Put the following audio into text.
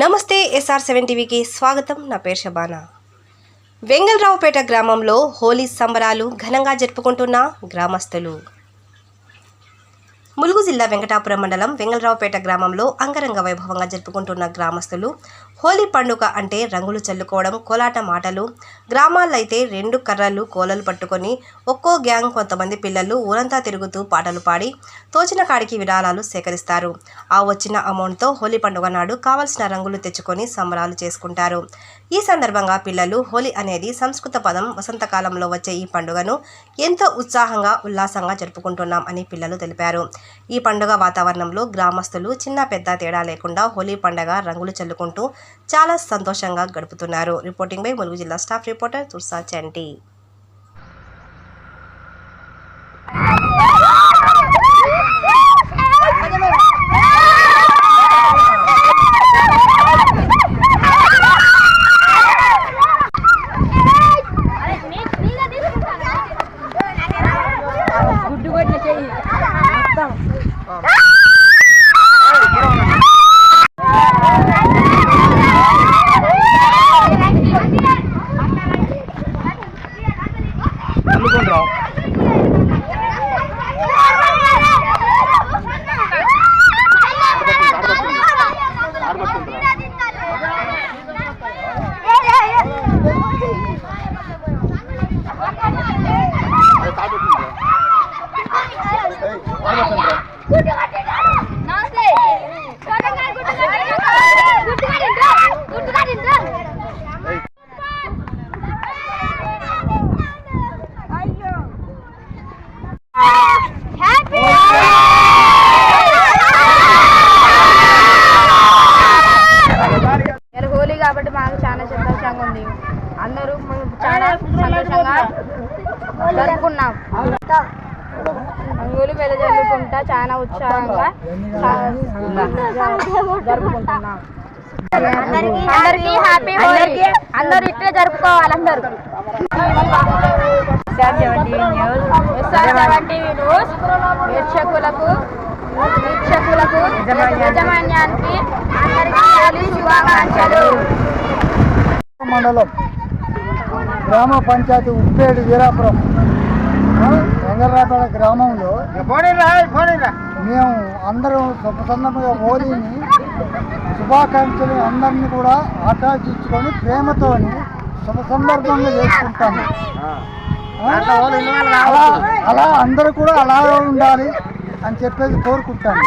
నమస్తే SR seven టీవీకి స్వాగతం. నా పేరు షబానా వెంగళరావుపేట గ్రామంలో హోలీ సంబరాలు ఘనంగా జరుపుకుంటున్న గ్రామస్తులు. జిల్లా వెంకటాపురం మండలం వెంగళరావుపేట గ్రామంలో అంగరంగ వైభవంగా జరుపుకుంటున్న గ్రామస్తులు హోలీ పండుగ అంటే రంగులు చల్లుకోవడం కోలాట మాటలు గ్రామాల్లో అయితే రెండు కర్రలు కోలలు పట్టుకొని ఒక్కో గ్యాంగ్ కొంతమంది పిల్లలు ఊరంతా తిరుగుతూ పాటలు పాడి తోచిన కాడికి విరాళాలు సేకరిస్తారు. ఆ వచ్చిన అమౌంట్తో హోలీ పండుగ నాడు కావలసిన రంగులు తెచ్చుకొని సంబరాలు చేసుకుంటారు. ఈ సందర్భంగా పిల్లలు హోలీ అనేది సంస్కృత పదం వసంతకాలంలో వచ్చే ఈ పండుగను ఎంతో ఉత్సాహంగా ఉల్లాసంగా జరుపుకుంటున్నాం అని పిల్లలు తెలిపారు. ఈ ఈ పండుగ వాతావరణంలో గ్రామస్తులు చిన్న పెద్ద తేడా లేకుండా హోలీ పండుగ రంగులు చల్లుకుంటూ చాలా సంతోషంగా గడుపుతున్నారు. రిపోర్టింగ్ బై ములుగు జిల్లా స్టాఫ్ రిపోర్టర్ తుర్సా చంటి. కాబట్టి మాకు చాలా సంతోషంగా ఉంది. అందరూ మేము చాలా సంతోషంగా జరుపుకున్నాం. రంగులు వెదజల్లుకుంటా చాలా ఉత్సాహంగా అందరికీ హ్యాపీ హోలీ అందరూ ఇట్లే జరుపుకోవాలి అందరూ. న్యూస్ వీక్షకులకు వీక్షకులకు యాజమాన్యానికి. అందరికీ హోలీ శుభాకాంక్షలు. మండలం గ్రామ పంచాయతీ ఉప్పేడు వీరాపురం. ఆ, వెంగళరాపేట గ్రామంలో మేము అందరం సందర్భంగా హోలీని శుభాకాంక్షలు అందరినీ కూడా ఆటాచించుకొని ప్రేమతోని శుభ సందర్భంగా చేసుకుంటాము. అలా అలా అందరూ కూడా అలా ఉండాలి అని చెప్పేసి కోరుకుంటాను